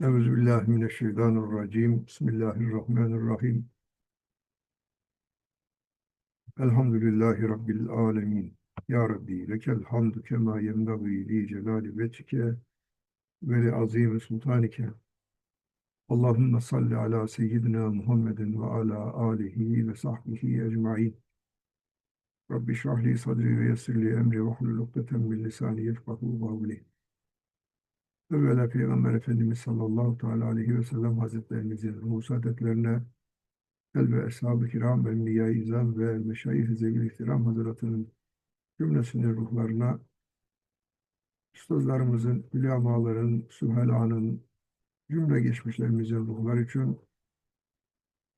Euzubillahimineşşeytanirracim. Bismillahirrahmanirrahim. Elhamdülillahi Rabbil alemin. Ya Rabbi, lekel hamdü kema yenbagî li celali vecike ve li azîmi sultanike. Allahümme salli ala seyyidina Muhammedin ve ala alihi ve sahbihi ecmaîn. Rabbi şrahli sadri ve yessirli emri ve hlul ukdeten min lisani yefkahu kavli. Evvela Peygamber Efendimiz sallallahu teala aleyhi ve sellem Hazretlerimizin ruhu saadetlerine el ve eshab-ı kiram ve enbiya-i ve meşayih-i zevil ihtiram hazretlerinin cümlesinin ruhlarına ustazlarımızın, ulemaların, suhelanın, cümle geçmişlerimizin ruhları için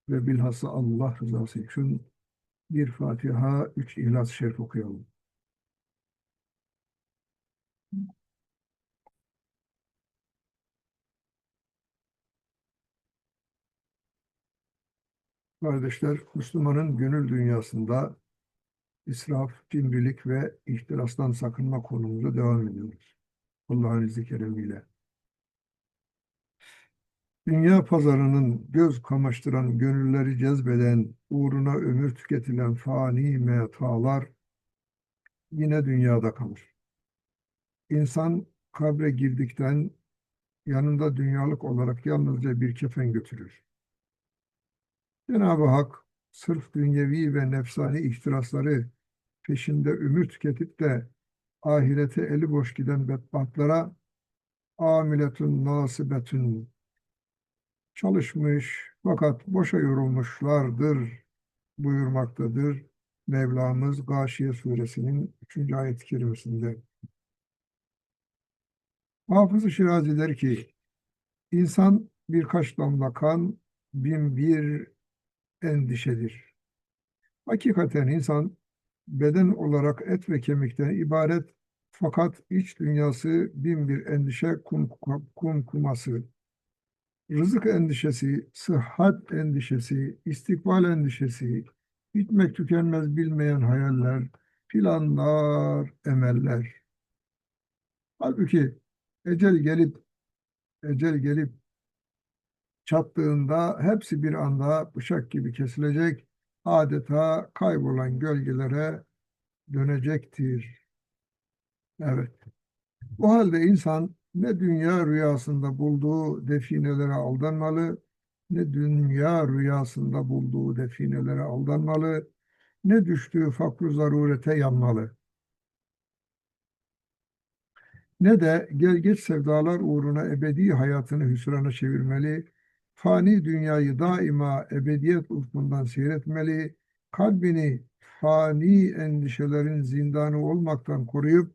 ve bilhassa Allah rızası için bir Fatiha, üç İhlas-ı Şerif okuyalım. Kardeşler, Müslümanın gönül dünyasında israf, cimrilik ve ihtirastan sakınma konumuza devam ediyoruz. Allah'ın izni keremiyle. Dünya pazarının göz kamaştıran, gönülleri cezbeden, uğruna ömür tüketilen fani metalar yine dünyada kalır. İnsan kabre girdikten yanında dünyalık olarak yalnızca bir kefen götürür. Cenab-ı Hak sırf dünyevi ve nefsani ihtirasları peşinde ömür tüketip de ahirete eli boş giden bedbahtlara amiletun nasibetun çalışmış fakat boşa yorulmuşlardır buyurmaktadır Mevlamız Gâşiye suresinin 3. ayet-i kerimesinde. Hafız-ı Şirazi der ki insan birkaç damla kan bin bir endişedir. Hakikaten insan beden olarak et ve kemikten ibaret fakat iç dünyası bin bir endişe kum, kum kuması. Rızık endişesi, sıhhat endişesi, istikbal endişesi, bitmek tükenmez bilmeyen hayaller, planlar, emeller. Halbuki ecel gelip ecel gelip çattığında hepsi bir anda bıçak gibi kesilecek, adeta kaybolan gölgelere dönecektir. Evet. O halde insan ne dünya rüyasında bulduğu definelere aldanmalı, ne dünya rüyasında bulduğu definelere aldanmalı, ne düştüğü fakru zarurete yanmalı. Ne de gel geç sevdalar uğruna ebedi hayatını hüsrana çevirmeli, fani dünyayı daima ebediyet ufkundan seyretmeli, kalbini fani endişelerin zindanı olmaktan koruyup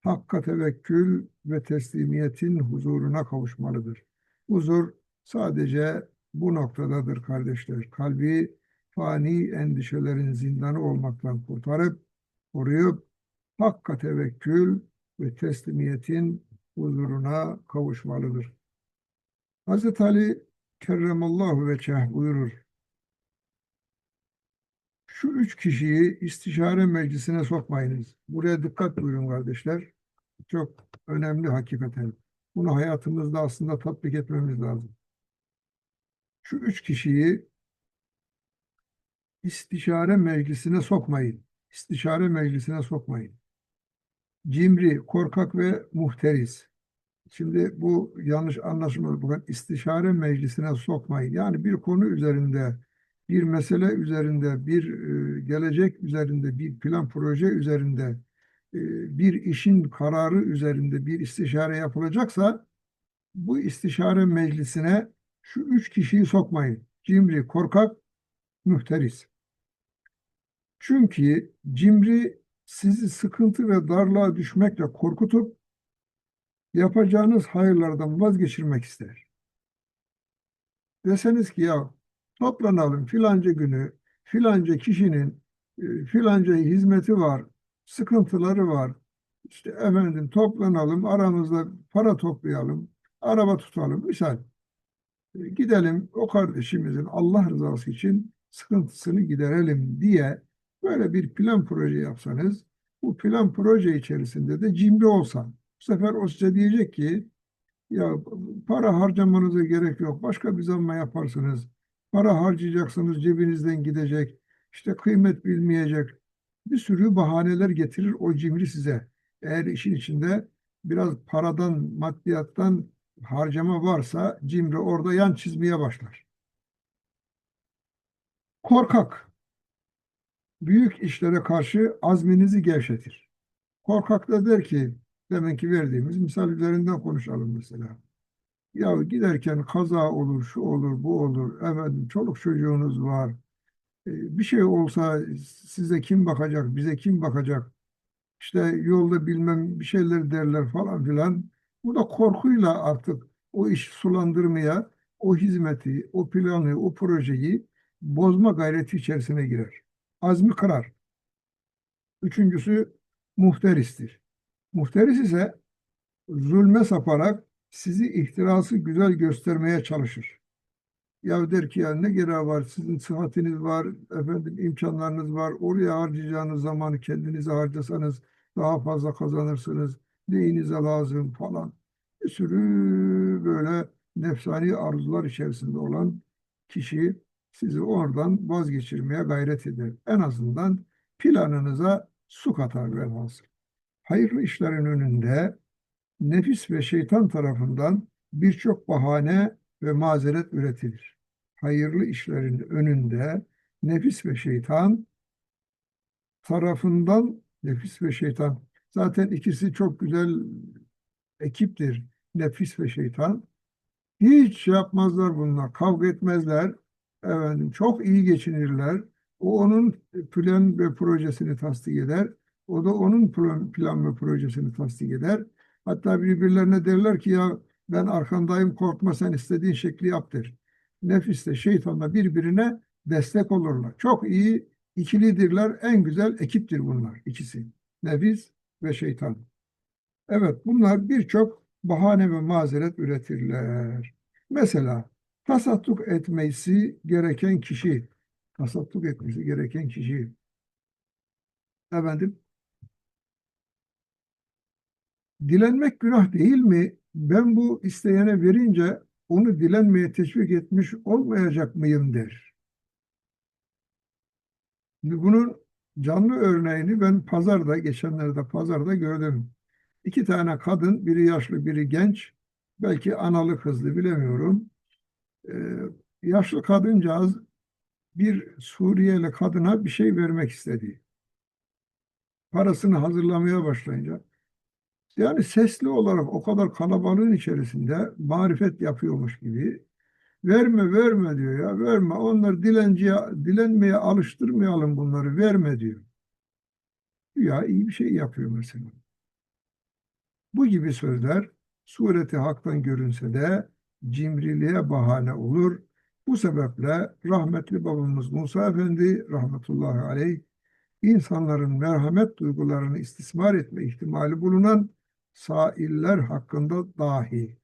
hakka tevekkül ve teslimiyetin huzuruna kavuşmalıdır. Huzur sadece bu noktadadır kardeşler. Kalbi fani endişelerin zindanı olmaktan kurtarıp koruyup hakka tevekkül ve teslimiyetin huzuruna kavuşmalıdır. Hazreti Ali kerremallahu veçeh buyurur. Şu üç kişiyi istişare meclisine sokmayınız. Buraya dikkat buyurun kardeşler. Çok önemli hakikaten. Bunu hayatımızda aslında tatbik etmemiz lazım. Şu üç kişiyi istişare meclisine sokmayın. İstişare meclisine sokmayın. Cimri, korkak ve muhteris. Şimdi bu yanlış anlaşılmadı. Bugün istişare meclisine sokmayın. Yani bir konu üzerinde, bir mesele üzerinde, bir e, gelecek üzerinde, bir plan proje üzerinde, e, bir işin kararı üzerinde bir istişare yapılacaksa bu istişare meclisine şu üç kişiyi sokmayın. Cimri, korkak, mühteris. Çünkü cimri sizi sıkıntı ve darlığa düşmekle korkutup yapacağınız hayırlardan vazgeçirmek ister. Deseniz ki ya toplanalım filanca günü filanca kişinin e, filanca hizmeti var, sıkıntıları var. İşte efendim toplanalım, aramızda para toplayalım, araba tutalım. Misal e, gidelim o kardeşimizin Allah rızası için sıkıntısını giderelim diye böyle bir plan proje yapsanız bu plan proje içerisinde de cimri olsan bu sefer o size diyecek ki Ya para harcamanıza gerek yok. Başka bir zaman yaparsınız. Para harcayacaksınız, cebinizden gidecek. İşte kıymet bilmeyecek. Bir sürü bahaneler getirir o cimri size. Eğer işin içinde biraz paradan, maddiyattan harcama varsa cimri orada yan çizmeye başlar. Korkak. Büyük işlere karşı azminizi gevşetir. Korkak da der ki, deminki verdiğimiz misal üzerinden konuşalım mesela. Ya giderken kaza olur, şu olur, bu olur. Efendim çoluk çocuğunuz var. E, Bir şey olsa size kim bakacak, bize kim bakacak? İşte yolda bilmem bir şeyler derler falan filan. Bu da korkuyla artık o iş sulandırmaya, o hizmeti, o planı, o projeyi bozma gayreti içerisine girer. Azmi kırar. Üçüncüsü muhteristir. Muhteris ise zulme saparak sizi ihtirası güzel göstermeye çalışır. Ya der ki ya ne gereği var sizin sıhhatiniz var, efendim imkanlarınız var, oraya harcayacağınız zamanı kendinize harcasanız daha fazla kazanırsınız, neyinize lazım falan. Bir sürü böyle nefsani arzular içerisinde olan kişi sizi oradan vazgeçirmeye gayret eder. En azından planınıza su katar velhasıl. Hayırlı işlerin önünde nefis ve şeytan tarafından birçok bahane ve mazeret üretilir. Hayırlı işlerin önünde nefis ve şeytan tarafından nefis ve şeytan zaten ikisi çok güzel ekiptir. Nefis ve şeytan. Hiç yapmazlar bunlar. Kavga etmezler. Efendim, çok iyi geçinirler. O onun plan ve projesini tasdik eder. O da onun plan, plan ve projesini tasdik eder. Hatta birbirlerine derler ki ya ben arkandayım korkma sen istediğin şekli yap der. Nefisle şeytanla birbirine destek olurlar. Çok iyi ikilidirler. En güzel ekiptir bunlar ikisi. Nefis ve şeytan. Evet bunlar birçok bahane ve mazeret üretirler. Mesela tasadduk etmesi gereken kişi, tasadduk etmesi gereken kişi, efendim, dilenmek günah değil mi? Ben bu isteyene verince onu dilenmeye teşvik etmiş olmayacak mıyım der. Şimdi bunun canlı örneğini ben pazarda, geçenlerde pazarda gördüm. İki tane kadın, biri yaşlı, biri genç, belki analı kızlı bilemiyorum. Ee, yaşlı kadıncağız bir Suriyeli kadına bir şey vermek istedi. Parasını hazırlamaya başlayınca yani sesli olarak o kadar kalabalığın içerisinde marifet yapıyormuş gibi verme verme diyor ya verme onları dilenciye dilenmeye alıştırmayalım bunları verme diyor. Ya iyi bir şey yapıyor mesela. Bu gibi sözler sureti haktan görünse de cimriliğe bahane olur. Bu sebeple rahmetli babamız Musa Efendi rahmetullahi aleyh insanların merhamet duygularını istismar etme ihtimali bulunan sailler hakkında dahi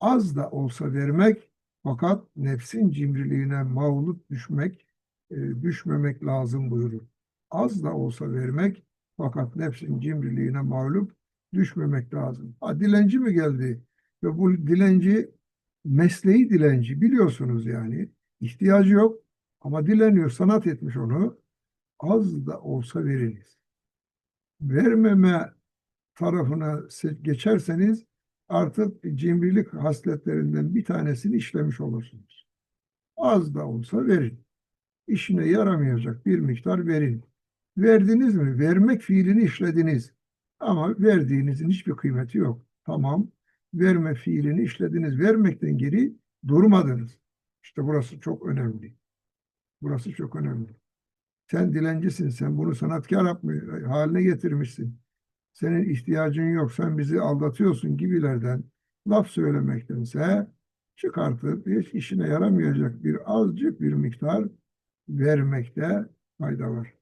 az da olsa vermek fakat nefsin cimriliğine mağlup düşmek e, düşmemek lazım buyurur. Az da olsa vermek fakat nefsin cimriliğine mağlup düşmemek lazım. Ha, dilenci mi geldi? Ve bu dilenci mesleği dilenci biliyorsunuz yani. ihtiyacı yok ama dileniyor, sanat etmiş onu. Az da olsa veriniz. Vermeme tarafına geçerseniz artık cimrilik hasletlerinden bir tanesini işlemiş olursunuz. Az da olsa verin. İşine yaramayacak bir miktar verin. Verdiniz mi? Vermek fiilini işlediniz. Ama verdiğinizin hiçbir kıymeti yok. Tamam, verme fiilini işlediniz. Vermekten geri durmadınız. İşte burası çok önemli. Burası çok önemli. Sen dilencisin, sen bunu sanatkar haline getirmişsin. Senin ihtiyacın yok, sen bizi aldatıyorsun gibilerden laf söylemektense çıkartıp hiç işine yaramayacak bir azıcık bir miktar vermekte fayda var.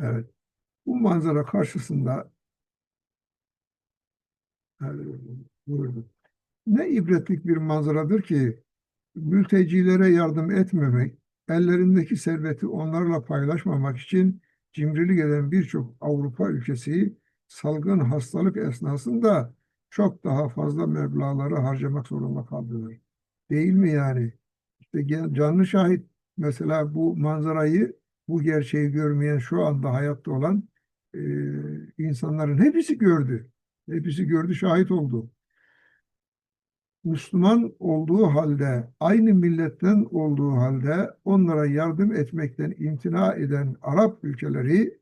Evet. Bu manzara karşısında. Ne ibretlik bir manzaradır ki mültecilere yardım etmemek, ellerindeki serveti onlarla paylaşmamak için cimrilik eden birçok Avrupa ülkesi salgın hastalık esnasında çok daha fazla meblağları harcamak zorunda kaldılar. Değil mi yani? İşte canlı şahit mesela bu manzarayı, bu gerçeği görmeyen şu anda hayatta olan e, insanların hepsi gördü. Hepsi gördü, şahit oldu. Müslüman olduğu halde, aynı milletten olduğu halde onlara yardım etmekten imtina eden Arap ülkeleri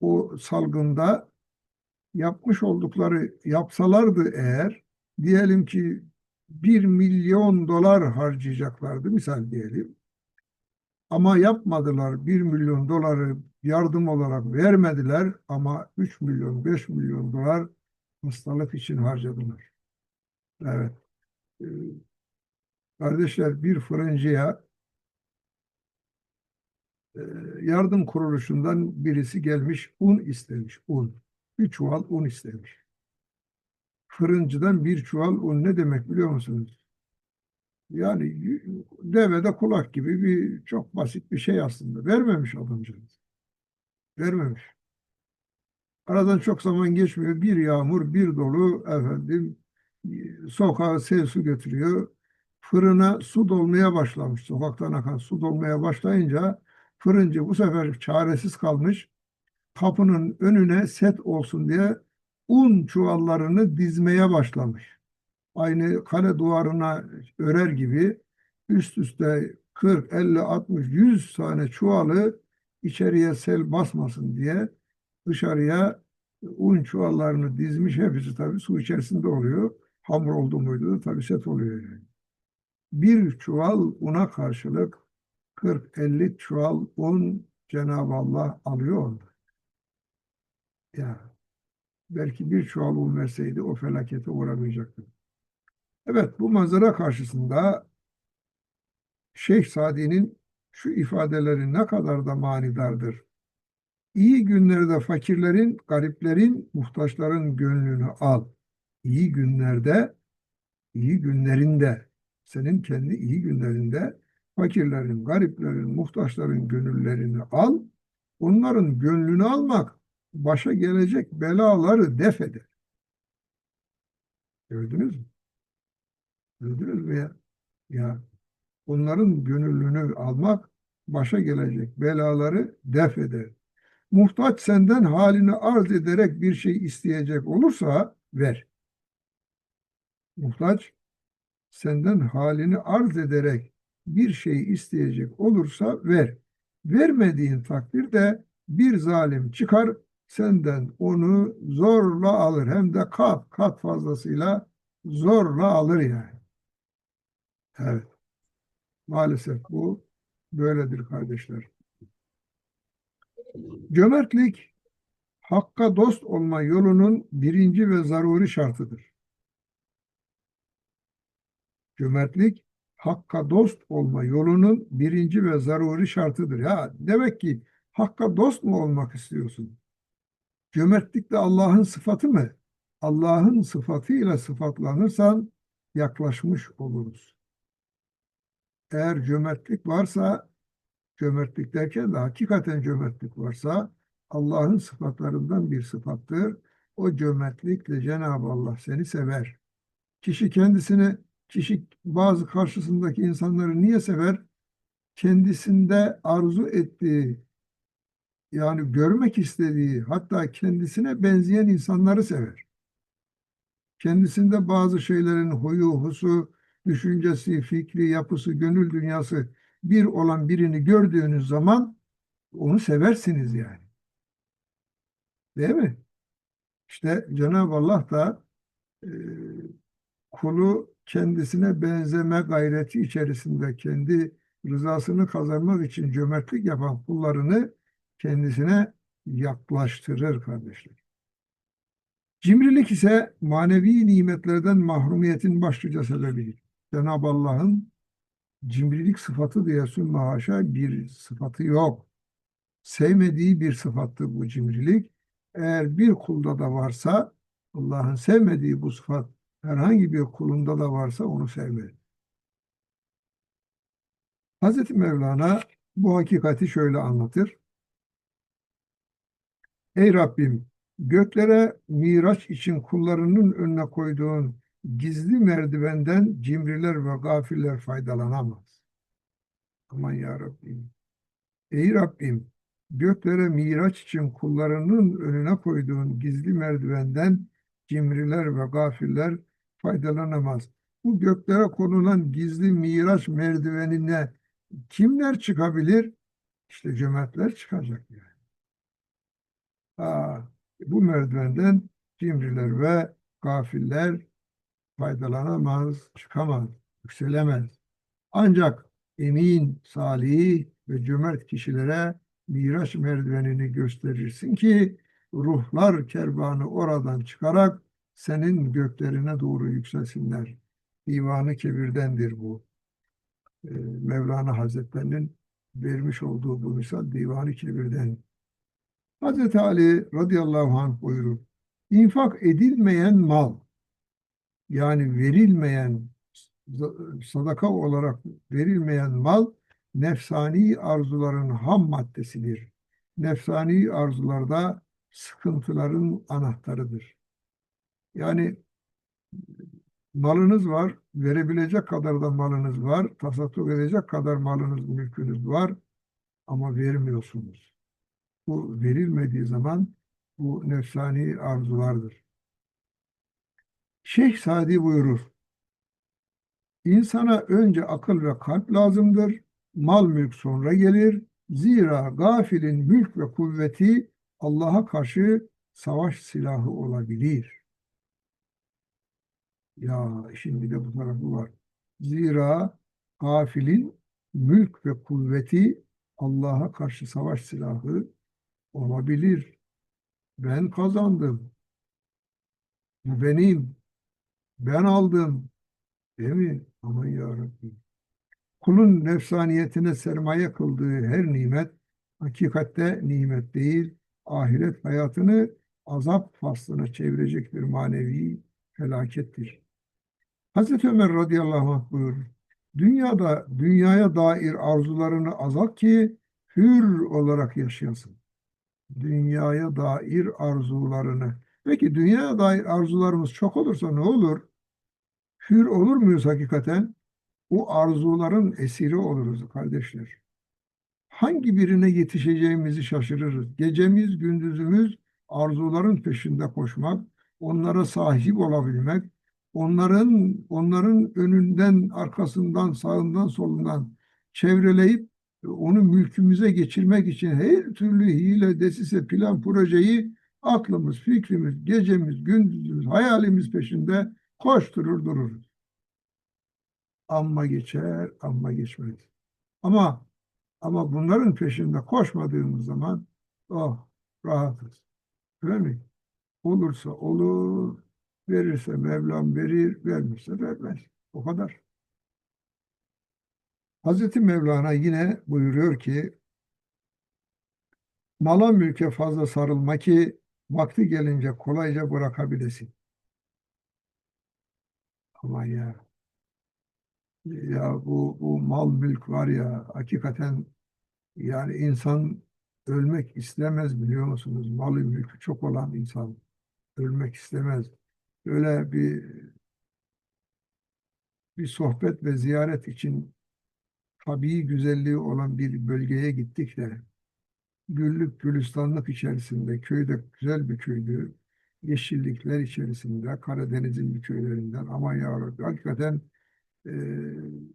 o salgında yapmış oldukları yapsalardı eğer diyelim ki bir milyon dolar harcayacaklardı misal diyelim. Ama yapmadılar. Bir milyon doları yardım olarak vermediler ama 3 milyon, 5 milyon dolar hastalık için harcadılar. Evet. Ee, Kardeşler bir fırıncıya e, yardım kuruluşundan birisi gelmiş un istemiş. Un. Bir çuval un istemiş. Fırıncıdan bir çuval un ne demek biliyor musunuz? Yani devede kulak gibi bir çok basit bir şey aslında. Vermemiş adamcağız. Vermemiş. Aradan çok zaman geçmiyor. Bir yağmur, bir dolu efendim sokağa sel su götürüyor. Fırına su dolmaya başlamış. Sokaktan akan su dolmaya başlayınca fırıncı bu sefer çaresiz kalmış. Kapının önüne set olsun diye un çuvallarını dizmeye başlamış. Aynı kale duvarına örer gibi üst üste 40, 50, 60, 100 tane çuvalı içeriye sel basmasın diye dışarıya un çuvallarını dizmiş. Hepsi tabii su içerisinde oluyor. Hamur oldu muydu da tabii set oluyor yani. Bir çuval una karşılık 40-50 çuval un Cenab-ı Allah alıyor. Ya belki bir çuval un verseydi o felakete uğramayacaktı. Evet bu manzara karşısında Şeyh Sadi'nin şu ifadeleri ne kadar da manidardır. İyi günlerde fakirlerin, gariplerin, muhtaçların gönlünü al. İyi günlerde, iyi günlerinde, senin kendi iyi günlerinde fakirlerin, gariplerin, muhtaçların gönüllerini al. Onların gönlünü almak başa gelecek belaları def eder. Gördünüz mü? Gördünüz mü ya? Ya onların gönüllünü almak başa gelecek belaları def eder. Muhtaç senden halini arz ederek bir şey isteyecek olursa ver. Muhtaç senden halini arz ederek bir şey isteyecek olursa ver. Vermediğin takdirde bir zalim çıkar senden onu zorla alır. Hem de kat kat fazlasıyla zorla alır yani. Evet. Maalesef bu böyledir kardeşler. Cömertlik hakka dost olma yolunun birinci ve zaruri şartıdır. Cömertlik hakka dost olma yolunun birinci ve zaruri şartıdır. Ya demek ki hakka dost mu olmak istiyorsun? Cömertlik de Allah'ın sıfatı mı? Allah'ın sıfatıyla sıfatlanırsan yaklaşmış oluruz. Eğer cömertlik varsa, cömertlik derken de hakikaten cömertlik varsa Allah'ın sıfatlarından bir sıfattır. O cömertlikle Cenab-ı Allah seni sever. Kişi kendisini, kişi bazı karşısındaki insanları niye sever? Kendisinde arzu ettiği, yani görmek istediği, hatta kendisine benzeyen insanları sever. Kendisinde bazı şeylerin huyu, husu, düşüncesi, fikri, yapısı, gönül dünyası bir olan birini gördüğünüz zaman onu seversiniz yani. Değil mi? İşte Cenab-ı Allah da e, kulu kendisine benzeme gayreti içerisinde kendi rızasını kazanmak için cömertlik yapan kullarını kendisine yaklaştırır kardeşler. Cimrilik ise manevi nimetlerden mahrumiyetin başlıca sebebidir. Cenab-ı Allah'ın cimrilik sıfatı diye sümme haşa bir sıfatı yok. Sevmediği bir sıfattır bu cimrilik. Eğer bir kulda da varsa Allah'ın sevmediği bu sıfat herhangi bir kulunda da varsa onu sevmeli. Hazreti Mevlana bu hakikati şöyle anlatır. Ey Rabbim Göklere miraç için kullarının önüne koyduğun gizli merdivenden cimriler ve gafiller faydalanamaz. Aman ya Rabbim. Ey Rabbim, göklere miraç için kullarının önüne koyduğun gizli merdivenden cimriler ve gafiller faydalanamaz. Bu göklere konulan gizli miraç merdivenine kimler çıkabilir? İşte cömertler çıkacak yani. Aa, bu merdivenden cimriler ve gafiller faydalanamaz, çıkamaz, yükselemez. Ancak emin, salih ve cömert kişilere Miraç merdivenini gösterirsin ki ruhlar kervanı oradan çıkarak senin göklerine doğru yükselsinler. Divanı Kebir'dendir bu. Ee, Mevlana Hazretlerinin vermiş olduğu bu misal Divanı Kebir'den. Hazreti Ali radıyallahu anh buyurur. İnfak edilmeyen mal, yani verilmeyen, sadaka olarak verilmeyen mal, nefsani arzuların ham maddesidir. Nefsani arzularda sıkıntıların anahtarıdır. Yani malınız var, verebilecek kadar da malınız var, tasadduk edecek kadar malınız, mülkünüz var ama vermiyorsunuz. Bu verilmediği zaman bu nefsani arzulardır. Şeyh Sadi buyurur. İnsana önce akıl ve kalp lazımdır. Mal mülk sonra gelir. Zira gafilin mülk ve kuvveti Allah'a karşı savaş silahı olabilir. Ya şimdi de bu tarafı var. Zira gafilin mülk ve kuvveti Allah'a karşı savaş silahı olabilir. Ben kazandım. Bu benim. Ben aldım. Değil mi? Aman yarabbim. Kulun nefsaniyetine sermaye kıldığı her nimet hakikatte nimet değil, ahiret hayatını azap faslına çevirecek bir manevi felakettir. Hazreti Ömer radıyallahu anh buyurur. Dünyada dünyaya dair arzularını azalt ki hür olarak yaşayasın. Dünyaya dair arzularını. Peki dünyaya dair arzularımız çok olursa ne olur? Hür olur muyuz hakikaten? O arzuların esiri oluruz kardeşler. Hangi birine yetişeceğimizi şaşırırız. Gecemiz, gündüzümüz arzuların peşinde koşmak, onlara sahip olabilmek, onların onların önünden, arkasından, sağından, solundan çevreleyip onu mülkümüze geçirmek için her türlü hile, desise, plan, projeyi aklımız, fikrimiz, gecemiz, gündüzümüz, hayalimiz peşinde koşturur dururuz. Amma geçer, amma geçmez. Ama ama bunların peşinde koşmadığımız zaman oh rahatız. Öyle mi? Olursa olur, verirse Mevlam verir, vermişse vermez. O kadar. Hazreti Mevlana yine buyuruyor ki mala mülke fazla sarılma ki vakti gelince kolayca bırakabilesin. Aman ya. Ya bu, bu mal mülk var ya hakikaten yani insan ölmek istemez biliyor musunuz? Malı mülkü çok olan insan ölmek istemez. Öyle bir bir sohbet ve ziyaret için tabii güzelliği olan bir bölgeye gittik de güllük gülistanlık içerisinde köyde güzel bir köydü. Yeşillikler içerisinde Karadeniz'in bir köylerinden ama ya Rabbi, hakikaten e,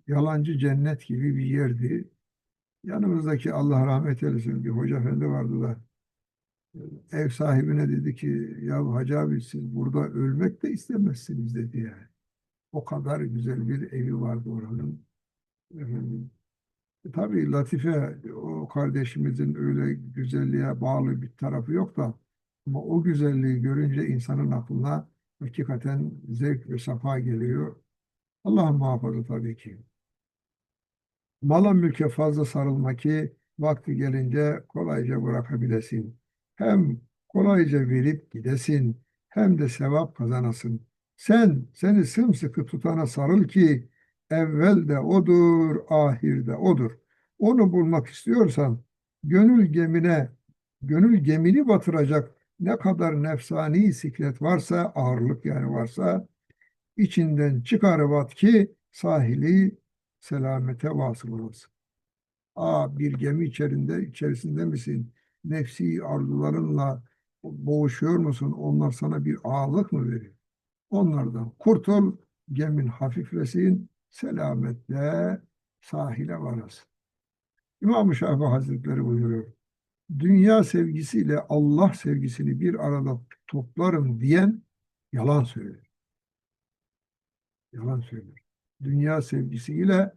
yalancı cennet gibi bir yerdi. Yanımızdaki Allah rahmet eylesin bir hoca efendi vardı da ev sahibine dedi ki ya Hacı abi siz burada ölmek de istemezsiniz dedi yani. O kadar güzel bir evi vardı oranın. Efendim, e, tabii Latife o kardeşimizin öyle güzelliğe bağlı bir tarafı yok da ama o güzelliği görünce insanın aklına hakikaten zevk ve safa geliyor. Allah muhafaza tabii ki. Mala mülke fazla sarılma ki vakti gelince kolayca bırakabilesin. Hem kolayca verip gidesin hem de sevap kazanasın. Sen seni sımsıkı tutana sarıl ki evvel de odur, ahir de odur. Onu bulmak istiyorsan gönül gemine, gönül gemini batıracak ne kadar nefsani siklet varsa, ağırlık yani varsa içinden çıkarıp at ki sahili selamete vasıl olasın. Aa, bir gemi içerisinde, içerisinde misin? Nefsi arzularınla boğuşuyor musun? Onlar sana bir ağırlık mı veriyor? Onlardan kurtul, gemin hafiflesin, selametle sahile varasın. İmam-ı Şafii Hazretleri buyuruyor. Dünya sevgisiyle Allah sevgisini bir arada toplarım diyen yalan söyler. Yalan söyler. Dünya sevgisiyle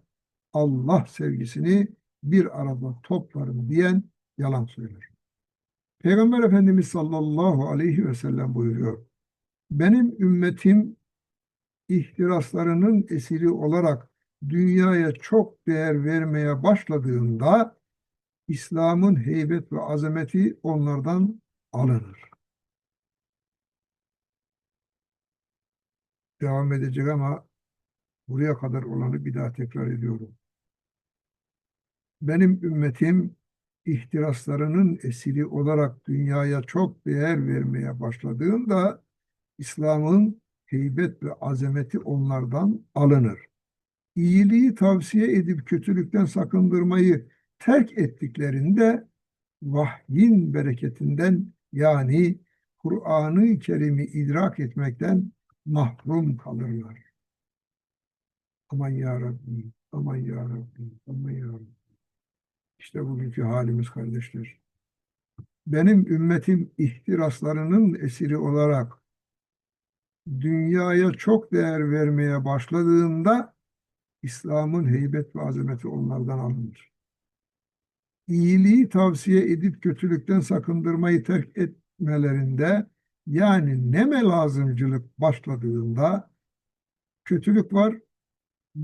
Allah sevgisini bir arada toplarım diyen yalan söyler. Peygamber Efendimiz sallallahu aleyhi ve sellem buyuruyor. Benim ümmetim ihtiraslarının esiri olarak dünyaya çok değer vermeye başladığında İslam'ın heybet ve azameti onlardan alınır. Devam edecek ama buraya kadar olanı bir daha tekrar ediyorum. Benim ümmetim ihtiraslarının esiri olarak dünyaya çok değer vermeye başladığında İslam'ın heybet ve azameti onlardan alınır. İyiliği tavsiye edip kötülükten sakındırmayı terk ettiklerinde vahyin bereketinden yani Kur'an-ı Kerim'i idrak etmekten mahrum kalırlar. Aman ya Rabbi, aman ya Rabbi, aman ya Rabbi. İşte bugünkü halimiz kardeşler. Benim ümmetim ihtiraslarının esiri olarak dünyaya çok değer vermeye başladığında İslam'ın heybet ve azameti onlardan alınır. İyiliği tavsiye edip kötülükten sakındırmayı terk etmelerinde yani neme lazımcılık başladığında kötülük var,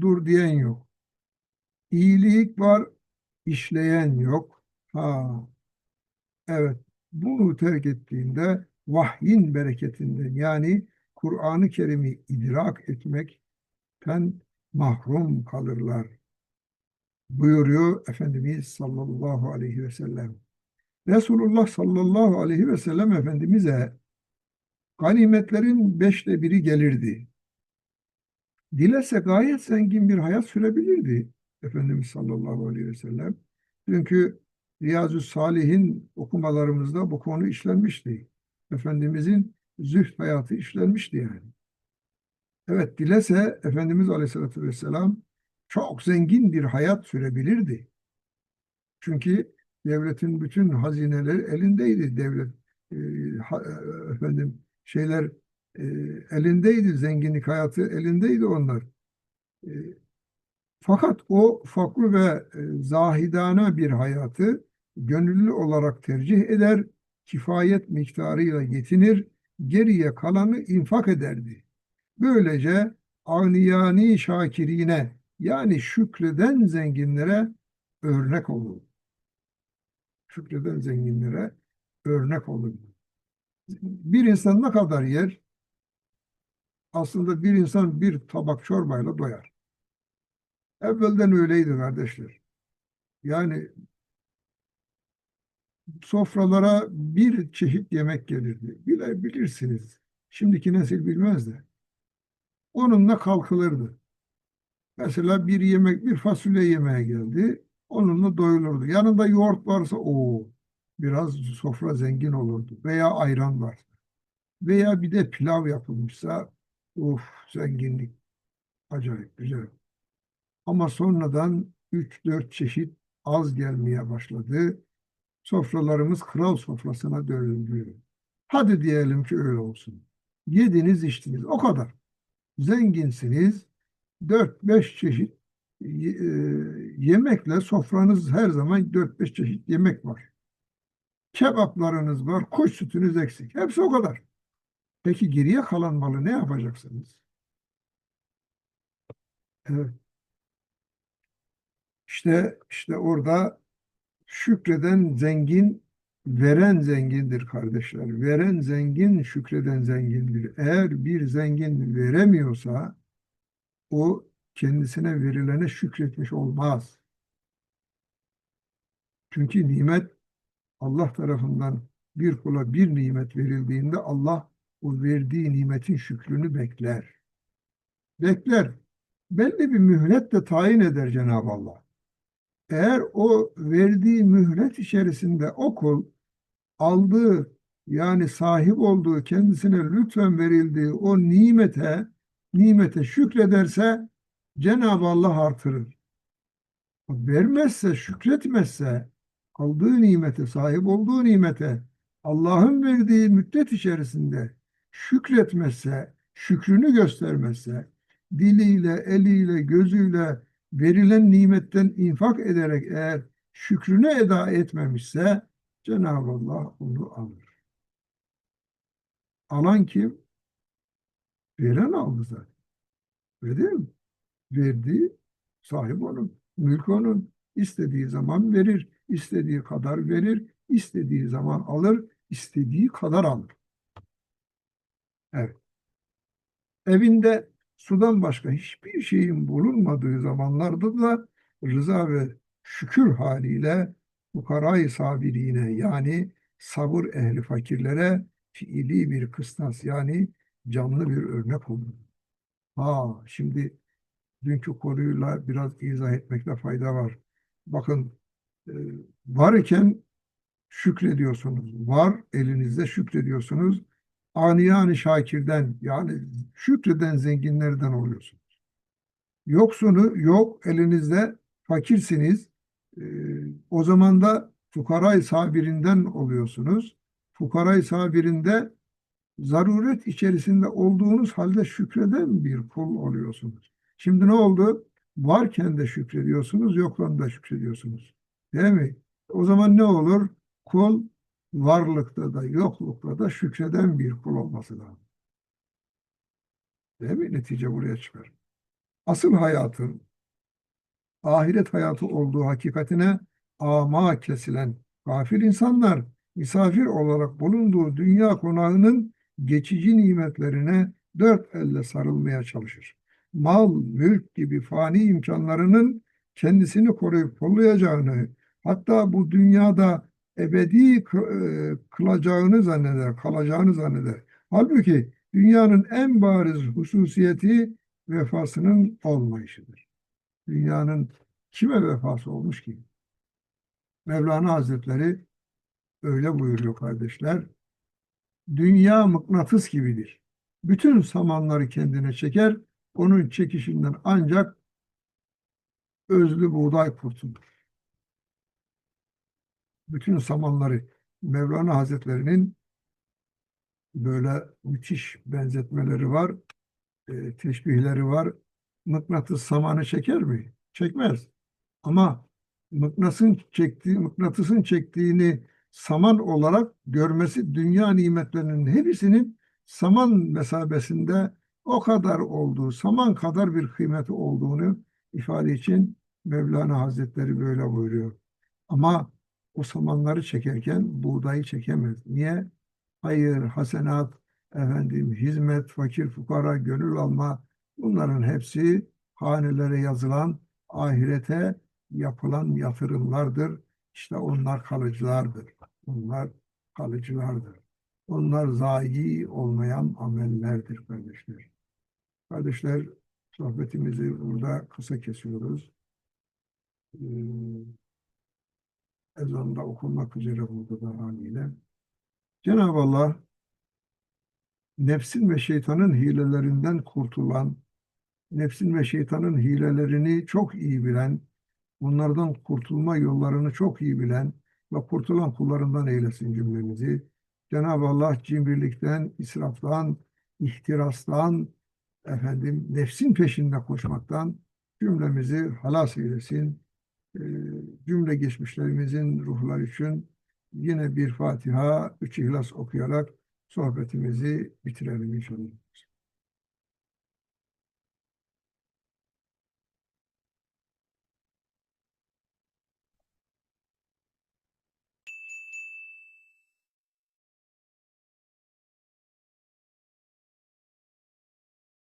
dur diyen yok. İyilik var, işleyen yok. Ha, evet, bunu terk ettiğinde vahyin bereketinden yani Kur'an-ı Kerim'i idrak etmekten mahrum kalırlar. Buyuruyor Efendimiz sallallahu aleyhi ve sellem. Resulullah sallallahu aleyhi ve sellem Efendimiz'e ganimetlerin beşte biri gelirdi. Dilese gayet zengin bir hayat sürebilirdi Efendimiz sallallahu aleyhi ve sellem. Çünkü Riyazu Salih'in okumalarımızda bu konu işlenmişti. Efendimizin zühd hayatı işlenmişti yani. Evet dilese Efendimiz Aleyhisselatü Vesselam çok zengin bir hayat sürebilirdi. Çünkü devletin bütün hazineleri elindeydi. Devlet e, e, efendim şeyler e, elindeydi. Zenginlik hayatı elindeydi onlar. E, fakat o fakir ve e, zahidane bir hayatı gönüllü olarak tercih eder, kifayet miktarıyla yetinir, geriye kalanı infak ederdi. Böylece agniyani şakirine yani şükreden zenginlere örnek olur. Şükreden zenginlere örnek olur. Bir insan ne kadar yer? Aslında bir insan bir tabak çorbayla doyar. Evvelden öyleydi kardeşler. Yani sofralara bir çeşit yemek gelirdi. Bile bilirsiniz. Şimdiki nesil bilmez de. Onunla kalkılırdı. Mesela bir yemek, bir fasulye yemeğe geldi. Onunla doyulurdu. Yanında yoğurt varsa o biraz sofra zengin olurdu. Veya ayran var. Veya bir de pilav yapılmışsa of zenginlik. Acayip güzel. Ama sonradan 3-4 çeşit az gelmeye başladı. Sofralarımız kral sofrasına dönüldü. Hadi diyelim ki öyle olsun. Yediniz içtiniz o kadar. Zenginsiniz. 4-5 çeşit e, yemekle sofranız her zaman 4-5 çeşit yemek var. Kebaplarınız var, kuş sütünüz eksik. Hepsi o kadar. Peki geriye kalan malı ne yapacaksınız? Evet. İşte işte orada şükreden zengin, veren zengindir kardeşler. Veren zengin, şükreden zengindir. Eğer bir zengin veremiyorsa o kendisine verilene şükretmiş olmaz. Çünkü nimet Allah tarafından bir kula bir nimet verildiğinde Allah o verdiği nimetin şükrünü bekler. Bekler. Belli bir mühlet de tayin eder Cenab-ı Allah. Eğer o verdiği mühlet içerisinde o kul aldığı yani sahip olduğu kendisine lütfen verildiği o nimete nimete şükrederse Cenab-ı Allah artırır. Vermezse, şükretmezse aldığı nimete, sahip olduğu nimete Allah'ın verdiği müddet içerisinde şükretmezse, şükrünü göstermezse, diliyle, eliyle, gözüyle verilen nimetten infak ederek eğer şükrünü eda etmemişse Cenab-ı Allah onu alır. Alan kim? Veren aldı zaten. Öyle mi? Verdiği sahip onun. Mülk onun. İstediği zaman verir. istediği kadar verir. istediği zaman alır. istediği kadar alır. Evet. Evinde sudan başka hiçbir şeyin bulunmadığı zamanlarda da rıza ve şükür haliyle fukarayı sabirine yani sabır ehli fakirlere fiili bir kıstas yani canlı bir örnek olur. Ha şimdi dünkü konuyla biraz izah etmekte fayda var. Bakın e, var iken şükrediyorsunuz. Var elinizde şükrediyorsunuz. Aniyani şakirden yani şükreden zenginlerden oluyorsunuz. Yoksunu yok elinizde fakirsiniz. E, o zaman da fukarayı sabirinden oluyorsunuz. Fukarayı sabirinde zaruret içerisinde olduğunuz halde şükreden bir kul oluyorsunuz. Şimdi ne oldu? Varken de şükrediyorsunuz, yokken de şükrediyorsunuz. Değil mi? O zaman ne olur? Kul varlıkta da yoklukta da şükreden bir kul olması lazım. Değil mi? Netice buraya çıkar. Asıl hayatın ahiret hayatı olduğu hakikatine ama kesilen gafil insanlar misafir olarak bulunduğu dünya konağının geçici nimetlerine dört elle sarılmaya çalışır. Mal, mülk gibi fani imkanlarının kendisini koruyup kollayacağını, hatta bu dünyada ebedi kılacağını zanneder, kalacağını zanneder. Halbuki dünyanın en bariz hususiyeti vefasının olmayışıdır. Dünyanın kime vefası olmuş ki? Mevlana Hazretleri öyle buyuruyor kardeşler. Dünya mıknatıs gibidir. Bütün samanları kendine çeker, onun çekişinden ancak özlü buğday kurtulur. Bütün samanları Mevlana Hazretleri'nin böyle müthiş benzetmeleri var, e, teşbihleri var. Mıknatıs samanı çeker mi? Çekmez. Ama mıknatısın çektiği, mıknatısın çektiğini saman olarak görmesi dünya nimetlerinin hepsinin saman mesabesinde o kadar olduğu, saman kadar bir kıymeti olduğunu ifade için Mevlana Hazretleri böyle buyuruyor. Ama o samanları çekerken buğdayı çekemez. Niye? Hayır, hasenat, efendim, hizmet, fakir, fukara, gönül alma bunların hepsi hanelere yazılan ahirete yapılan yatırımlardır. İşte onlar kalıcılardır. Onlar kalıcılardır. Onlar zayi olmayan amellerdir kardeşler. Kardeşler sohbetimizi burada kısa kesiyoruz. Ee, ezan da okunmak üzere burada da haliyle. Cenab-ı Allah nefsin ve şeytanın hilelerinden kurtulan, nefsin ve şeytanın hilelerini çok iyi bilen, bunlardan kurtulma yollarını çok iyi bilen ve kurtulan kullarından eylesin cümlemizi. Cenab-ı Allah cimrilikten, israftan, ihtirastan, efendim nefsin peşinde koşmaktan cümlemizi halas eylesin. Ee, cümle geçmişlerimizin ruhları için yine bir Fatiha, üç İhlas okuyarak sohbetimizi bitirelim inşallah.